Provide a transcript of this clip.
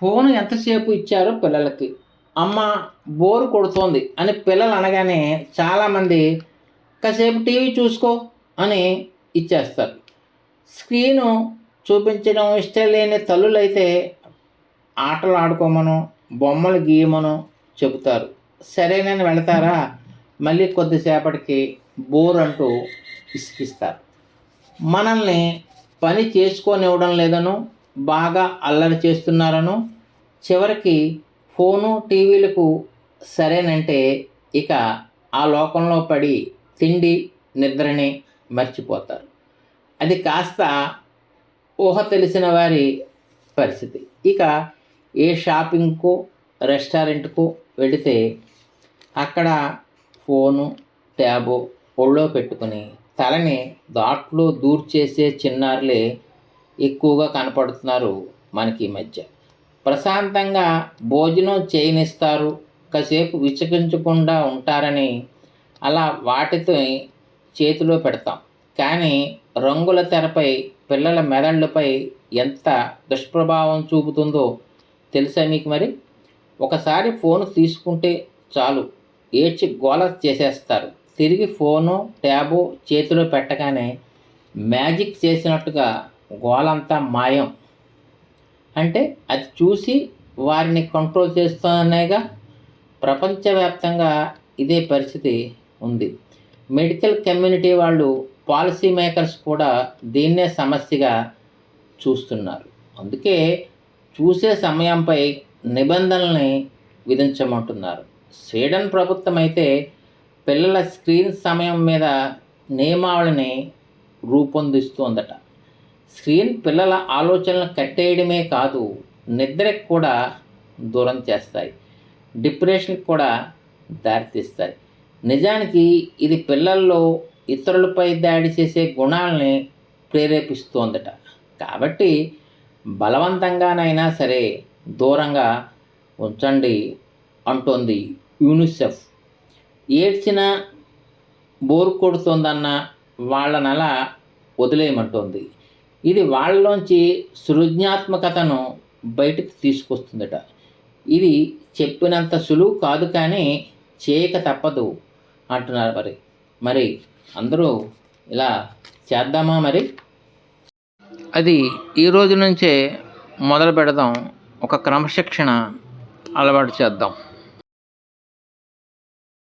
Phone ఎంతసేపు ఇచ్చారో పిల్లలకి. అమ్మ బోరు కొడుతోంది అని పిల్లలు అనగానే చాలామంది కాసేపు టీవీ చూసుకో అని ఇచ్చేస్తారు. స్క్రీను చూపించడం ఇష్టం లేని తల్లులైతే ఆటలు ఆడుకోమను బొమ్మలు గీయమను చెబుతారు. సరేనని వెళతారా? మళ్ళీ కొద్దిసేపటికి బోర్ అంటూ ఇసుకిస్తారు మనల్ని పని చేసుకోనివ్వడం లేదను బాగా అల్లరి చేస్తున్నారను. చివరికి ఫోను టీవీలకు సరేనంటే ఇక ఆ లోకంలో పడి తిండి నిద్రని మర్చిపోతారు. అది కాస్త ఊహ తెలిసిన వారి పరిస్థితి. ఇక ఏ షాపింగ్కు రెస్టారెంట్కు వెళితే అక్కడ ఫోను ట్యాబు ఒళ్ళో పెట్టుకుని తలని దాట్లో దూర్చేసే చిన్నారులే ఎక్కువగా కనపడుతున్నారు మనకి ఈ మధ్య. ప్రశాంతంగా భోజనం చేయనిస్తారు కాసేపు విచకించకుండా ఉంటారని అలా వాటితో చేతిలో పెడతాం. కానీ రంగుల తెరపై పిల్లల మెదళ్ళపై ఎంత దుష్ప్రభావం చూపుతుందో తెలుసా మీకు మరి? ఒకసారి ఫోన్ తీసుకుంటే చాలు ఏడ్చి గోల చేసేస్తారు. తిరిగి ఫోను ట్యాబు చేతిలో పెట్టగానే మ్యాజిక్ చేసినట్టుగా గోలంతా మాయం. అంటే అది చూసి వారిని కంట్రోల్ చేస్తున్నాయిగా ప్రపంచవ్యాప్తంగా ఇదే పరిస్థితి ఉంది. మెడికల్ కమ్యూనిటీ వాళ్ళు పాలసీ మేకర్స్ కూడా దీన్నే సమస్యగా చూస్తున్నారు. అందుకే చూసే సమయంపై నిబంధనల్ని విధించమంటున్నారు. స్వీడన్ ప్రభుత్వం అయితే పిల్లల స్క్రీన్ సమయం మీద నియమావళిని రూపొందిస్తోందట. స్క్రీన్ పిల్లల ఆలోచనలు కట్టేయడమే కాదు నిద్రకు కూడా దూరం చేస్తాయి. డిప్రెషన్కి కూడా దారితీస్తాయి. నిజానికి ఇది పిల్లల్లో ఇతరులపై దాడి చేసే గుణాలని ప్రేరేపిస్తోందట. కాబట్టి బలవంతంగానైనా సరే దూరంగా ఉంచండి అంటోంది యూనిసెఫ్. ఏడ్చిన బోరు కొడుతోందన్న వాళ్ళనలా అలా వదిలేయమంటోంది. ఇది వాళ్ళలోంచి సృజనాత్మకతను బయటకు తీసుకొస్తుందట. ఇది చెప్పినంత సులువు కాదు కానీ చేయక తప్పదు అంటున్నారు మరి. మరి అందరూ ఇలా చేద్దామా మరి? అది ఈ రోజు నుంచే మొదలు పెడదాం. ఒక క్రమశిక్షణ అలవాటు చేద్దాం.